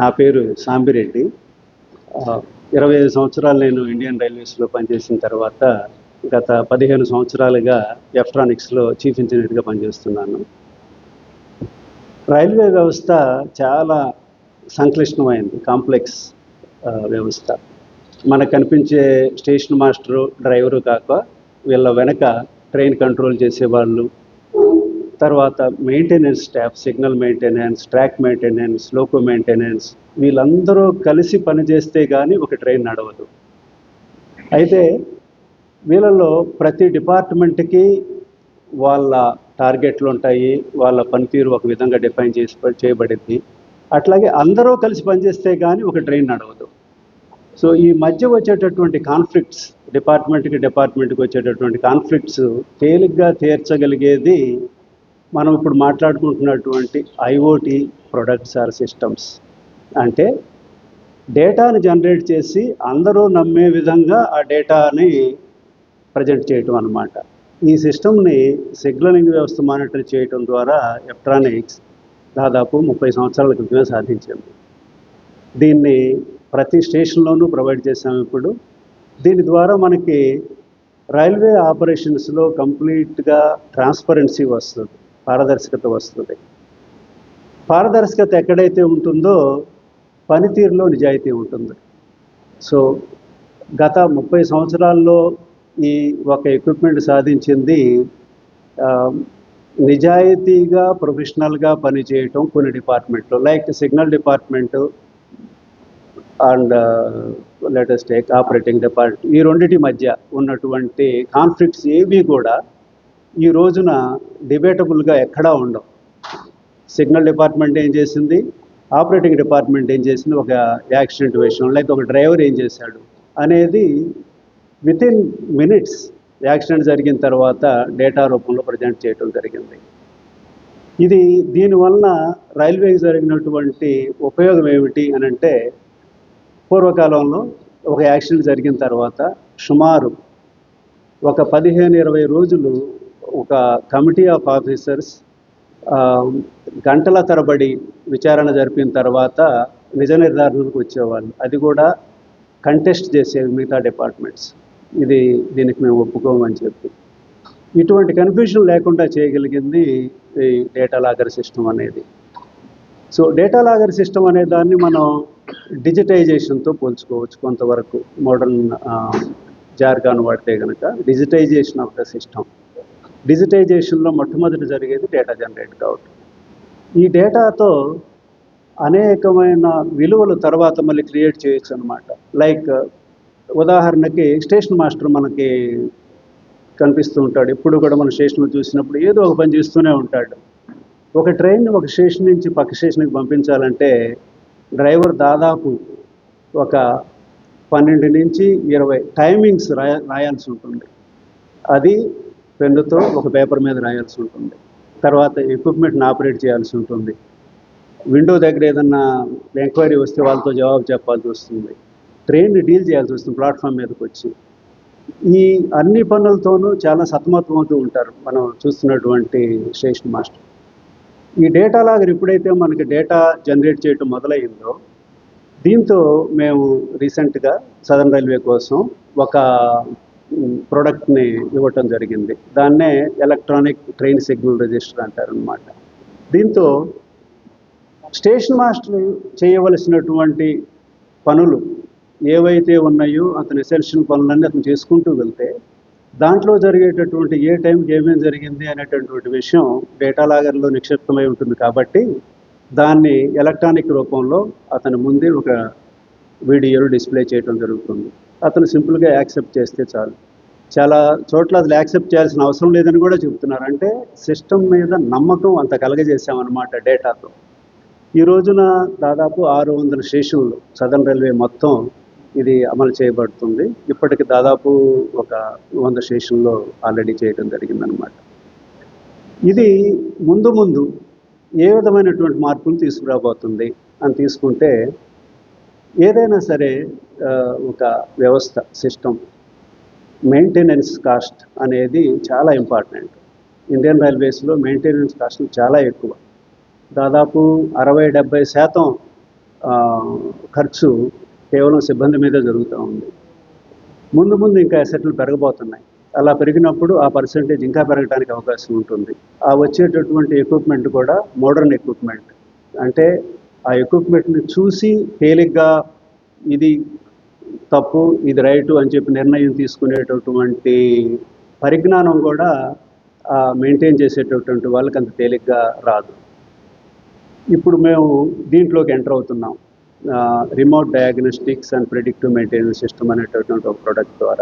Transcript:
నా పేరు సాంబిరెడ్డి. ఇరవై ఐదు సంవత్సరాలు నేను ఇండియన్ రైల్వేస్లో పనిచేసిన తర్వాత గత పదిహేను సంవత్సరాలుగా ఎలక్ట్రానిక్స్లో చీఫ్ ఇంజనీర్గా పనిచేస్తున్నాను. రైల్వే వ్యవస్థ చాలా సంక్లిష్టమైంది కాంప్లెక్స్ వ్యవస్థ. మనకు కనిపించే స్టేషన్ మాస్టరు డ్రైవరు కాక వీళ్ళ వెనక ట్రైన్ కంట్రోల్ చేసేవాళ్ళు తర్వాత maintenance staff signal maintenance track maintenance loco maintenance వీళ్ళందరూ కలిసి పనిచేస్తే కానీ ఒక ట్రైన్ నడవదు. అయితే వీళ్ళలో ప్రతి డిపార్ట్మెంట్కి వాళ్ళ టార్గెట్లు ఉంటాయి వాళ్ళ పనితీరు ఒక విధంగా డిఫైన్ చేసి చేయబడింది అట్లాగే అందరూ కలిసి పనిచేస్తే కానీ ఒక ట్రైన్ నడవదు. సో ఈ మధ్య వచ్చేటటువంటి కాన్ఫ్లిక్ట్స్ డిపార్ట్మెంట్కి డిపార్ట్మెంట్కి వచ్చేటటువంటి కాన్ఫ్లిక్ట్స్ తేలిగ్గా తీర్చగలిగేది మనం ఇప్పుడు మాట్లాడుకుంటున్నటువంటి ఐఓటి ప్రొడక్ట్స్ ఆర్ సిస్టమ్స్. అంటే డేటాను జనరేట్ చేసి అందరూ నమ్మే విధంగా ఆ డేటాని ప్రజెంట్ చేయటం అన్నమాట. ఈ సిస్టమ్ని సిగ్నలింగ్ వ్యవస్థ మానిటర్ చేయటం ద్వారా ఎలక్ట్రానిక్స్ దాదాపు ముప్పై సంవత్సరాల క్రితమే సాధించింది దీన్ని ప్రతి స్టేషన్లోనూ ప్రొవైడ్ చేసాం ఇప్పుడు. దీని ద్వారా మనకి రైల్వే ఆపరేషన్స్లో కంప్లీట్గా ట్రాన్స్పరెన్సీ వస్తుంది. పారదర్శకత వస్తుంది. పారదర్శకత ఎక్కడైతే ఉంటుందో పనితీరులో నిజాయితీ ఉంటుంది. సో గత ముప్పై సంవత్సరాల్లో ఈ ఒక ఎక్విప్మెంట్ సాధించింది నిజాయితీగా ప్రొఫెషనల్గా పనిచేయటం కొన్ని డిపార్ట్మెంట్లు like signal department and latest operating department ఈ రెండింటి మధ్య ఉన్నటువంటి కాన్ఫ్లిక్ట్స్ ఏవి కూడా ఈ రోజున డిబేటబుల్గా ఎక్కడా ఉండవు. సిగ్నల్ డిపార్ట్మెంట్ ఏం చేసింది? ఆపరేటింగ్ డిపార్ట్మెంట్ ఏం చేసింది? ఒక యాక్సిడెంట్ విషయం లేక ఒక డ్రైవర్ ఏం చేశాడు అనేది విత్ ఇన్ మినిట్స్ యాక్సిడెంట్ జరిగిన తర్వాత డేటా రూపంలో ప్రజెంట్ చేయటం జరిగింది. ఇది దీనివల్ల రైల్వేకి జరిగినటువంటి ఉపయోగం ఏమిటి అని అంటే పూర్వకాలంలో ఒక యాక్సిడెంట్ జరిగిన తర్వాత సుమారు ఒక పదిహేను ఇరవై రోజులు ఒక కమిటీ ఆఫ్ ఆఫీసర్స్ గంటల తరబడి విచారణ జరిపిన తర్వాత నిజ నిర్ధారణకు వచ్చేవాళ్ళు. అది కూడా కంటెస్ట్ చేసేవి మిగతా డిపార్ట్మెంట్స్. ఇది దీనికి మేము ఒప్పుకోమని చెప్పి. ఇటువంటి కన్ఫ్యూజన్ లేకుండా చేయగలిగింది ఈ డేటా లాగర్ సిస్టమ్ అనేది. సో డేటా లాగర్ సిస్టమ్ అనే దాన్ని మనం డిజిటైజేషన్తో పోల్చుకోవచ్చు కొంతవరకు మోడర్న్ జార్గాన్ వాడితే కనుక డిజిటైజేషన్ ఆఫ్ ద సిస్టమ్. డిజిటైజేషన్లో మొట్టమొదటి జరిగేది డేటా జనరేట్ కావటం. ఈ డేటాతో అనేకమైన విలువలు తర్వాత మళ్ళీ క్రియేట్ చేయొచ్చు అనమాట లైక్ ఉదాహరణకి స్టేషన్ మాస్టర్ మనకి కనిపిస్తూ ఉంటాడు. ఎప్పుడు కూడా మన స్టేషన్లో చూసినప్పుడు ఏదో ఒక పని చేస్తూనే ఉంటాడు. ఒక ట్రైన్ ఒక స్టేషన్ నుంచి పక్క స్టేషన్కి పంపించాలంటే డ్రైవర్ దాదాపు ఒక పన్నెండు నుంచి ఇరవై టైమింగ్స్ రాయ రాయాల్సి ఉంటుంది. అది పెన్నుతో ఒక పేపర్ మీద రాయాల్సి ఉంటుంది. తర్వాత ఎక్విప్మెంట్ని ఆపరేట్ చేయాల్సి ఉంటుంది. విండో దగ్గర ఏదన్నా ఎంక్వైరీ వస్తే వాళ్ళతో జవాబు చెప్పాల్సి వస్తుంది. ట్రైన్ని డీల్ చేయాల్సి వస్తుంది ప్లాట్ఫామ్ మీదకి వచ్చి. ఈ అన్ని పనులతోనూ చాలా సతమతమవుతూ ఉంటారు మనం చూస్తున్నటువంటి స్టేషన్ మాస్టర్ ఈ డేటా లాగర్ ఎప్పుడైతే మనకి డేటా జనరేట్ చేయటం మొదలైందో దీంతో మేము రీసెంట్గా సదర్న్ రైల్వే కోసం ఒక ప్రోడక్ట్ని ఇవ్వటం జరిగింది. దాన్నే ఎలక్ట్రానిక్ ట్రైన్ సిగ్నల్ రిజిస్టర్ అంటారనమాట దీంతో స్టేషన్ మాస్టర్ చేయవలసినటువంటి పనులు ఏవైతే ఉన్నాయో అతని ఎసెన్షియల్ పనులన్నీ అతను చేసుకుంటూ వెళ్తే దాంట్లో జరిగేటటువంటి ఏ టైంకి ఏమేమి జరిగింది అనేటటువంటి విషయం డేటా లాగర్లో నిక్షిప్తమై ఉంటుంది కాబట్టి దాన్ని ఎలక్ట్రానిక్ రూపంలో అతని ముందే ఒక వీడియోలు డిస్ప్లే చేయడం జరుగుతుంది. అతను సింపుల్గా యాక్సెప్ట్ చేస్తే చాలు. చాలా చోట్ల అది యాక్సెప్ట్ చేయాల్సిన అవసరం లేదని కూడా చెబుతున్నారు. అంటే సిస్టమ్ మీద నమ్మకం అంత కలగజేసామన్నమాట డేటాతో. ఈ రోజున దాదాపు ఆరు వందల స్టేషన్లు సదర్న్ రైల్వే మొత్తం ఇది అమలు చేయబడుతుంది. ఇప్పటికి దాదాపు ఒక వంద స్టేషన్లో ఆల్రెడీ చేయడం జరిగిందనమాట ఇది ముందు ముందు ఏ విధమైనటువంటి మార్పులు తీసుకురాబోతుంది అని తీసుకుంటే ఏదైనా సరే ఒక వ్యవస్థ సిస్టమ్ మెయింటెనెన్స్ కాస్ట్ అనేది చాలా ఇంపార్టెంట్. ఇండియన్ రైల్వేస్లో మెయింటెనెన్స్ కాస్ట్ చాలా ఎక్కువ. దాదాపు అరవై డెబ్బై శాతం ఖర్చు కేవలం సిబ్బంది మీద జరుగుతూ ఉంది. ముందు ముందు ఇంకా అసెట్లు పెరగబోతున్నాయి. అలా పెరిగినప్పుడు ఆ పర్సంటేజ్ ఇంకా పెరగడానికి అవకాశం ఉంటుంది. ఆ వచ్చేటటువంటి ఎక్విప్మెంట్ కూడా మోడర్న్ ఎక్విప్మెంట్. అంటే ఆ ఎక్విప్మెంట్ని చూసి తేలిగ్గా ఇది తప్పు ఇది రైటు అని చెప్పి నిర్ణయం తీసుకునేటటువంటి పరిజ్ఞానం కూడా మెయింటైన్ చేసేటటువంటి వాళ్ళకి అంత తేలిగ్గా రాదు. ఇప్పుడు మేము దీంట్లోకి ఎంటర్ అవుతున్నాం. Remote diagnostics and predictive maintenance system అనేటటువంటి ఒక ప్రోడక్ట్ ద్వారా.